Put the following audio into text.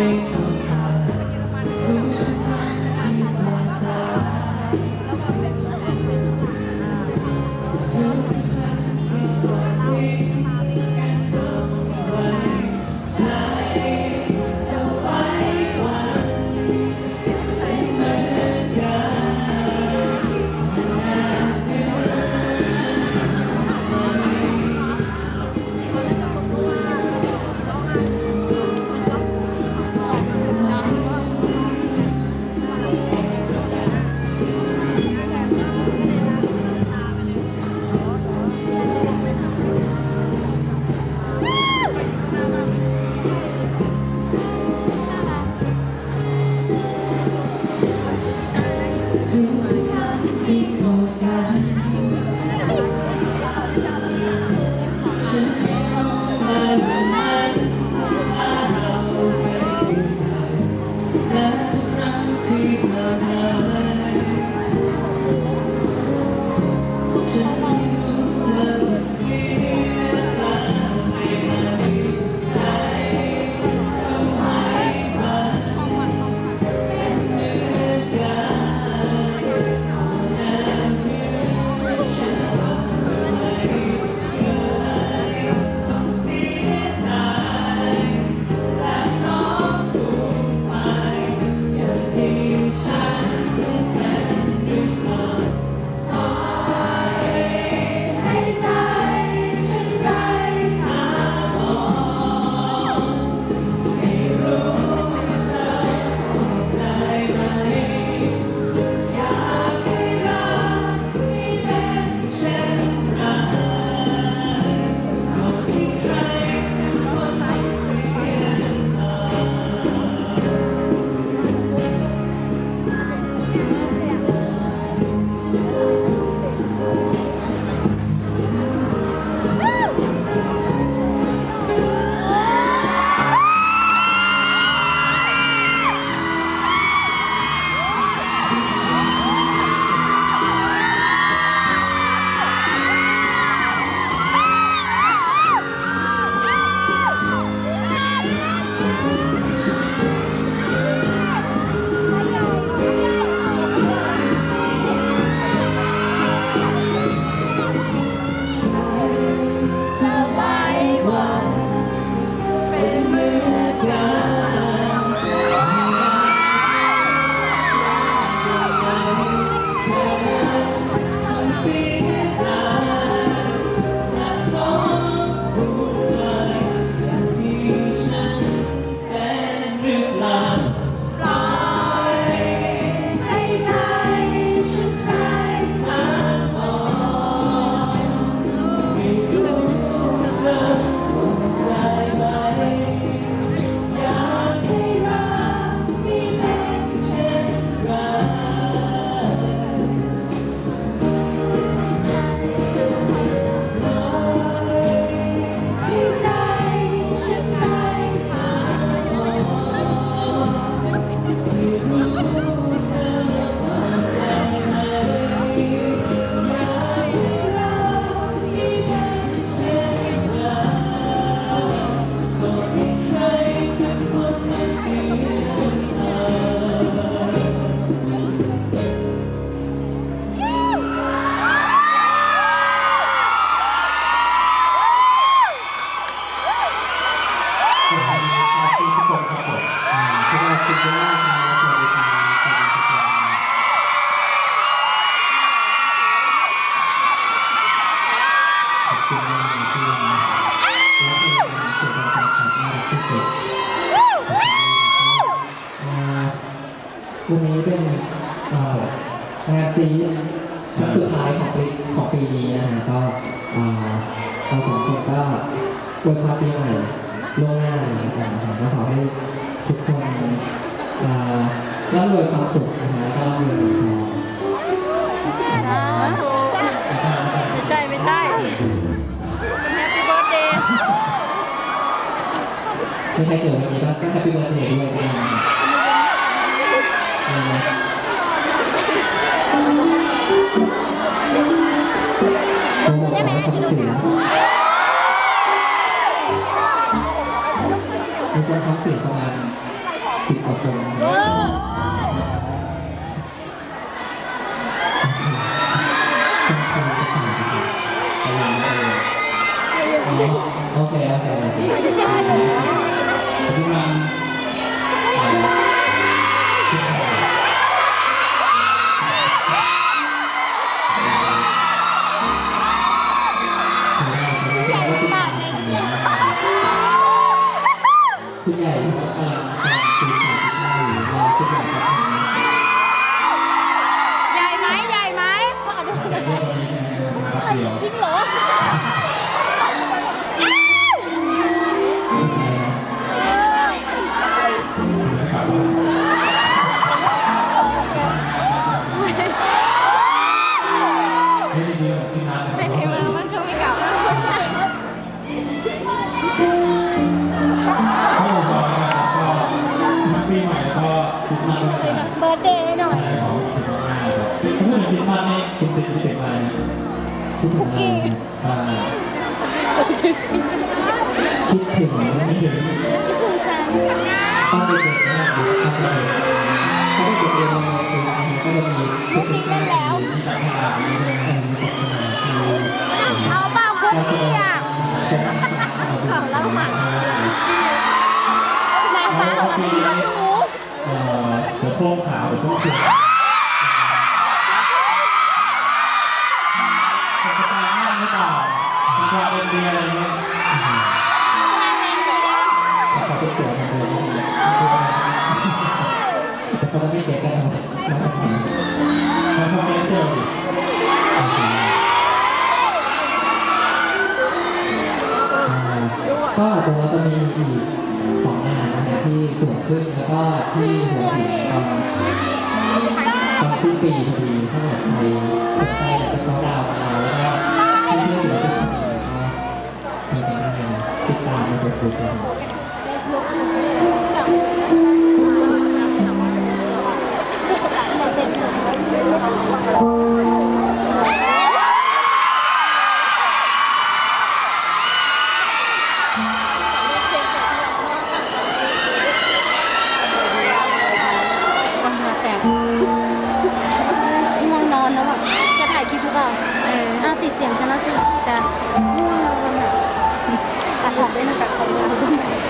me. ถึงจะทำที่พอได้ สุดยอดครับสวัสดีครับสวัสดีทุกคนครับขอบคุณมากนะที่ยังรักเพลงเสียงเพลงชัดน่ากที่สุดขอบคุณมากครับวันนี้เป็นงานซีชุดสุดท้ายของปีของปีนี้นะฮะก็เราสองคนก็อวยพรปีใหม่ ล่วงหน้าเลยแล้วกันนะฮะก็ขอให้ทุกคนอ่าร่ำรวยความสุขนะฮะแล้วก็ร่ำรวยเงินทองไม่ใช่ไม่ใช่แฮปปี้เบิร์ดเดย์ไม่ใช่เกิดวันนี้ก็ก็แฮปปี้เบิร์ดเดย์ด้วยนะ เคโอเคโอเคขอบคุณมากคุณใหญ่ มาสนี่คุณจะคิดถึงอะไรนะคิดถึงอะไรนะใช่คิดถึงไม่ถึงคิดถึงฉันตอนเด็กๆมากเลยตอนเด็กๆเขาเด็กเรียนโรงเรียนคริสต์นะฮะก็จะมีทุกปีหน้ามีมีจักรยานมีใช่ไหมมีศาสนามีเอาเปล่าคุกกี้อะเป็นข่าวเล่าหมานางฟ้าของเราเป็นน้องหนูเอ่อเสือโคร่งขาวเสือโคร่งเขียว เป็นความเป็นเดียอะไรเงี้ยเขาเป็นเสือของเธอที่ดีแต่เขาไม่เก็ตกันมาจากเขาทำเป็นเชลดิก็ตรงเราจะมีอีกสองงานนะฮะที่สูงขึ้นแล้วก็ที่หัวหินตอนตอนสิ้นปีพอดีถ้าเกิดใครสนใจอยากไปเขาน์ดาว สียงฉันแล้วสิใช่ง่วงนอนอะตัดออกได้นะตัดออกได้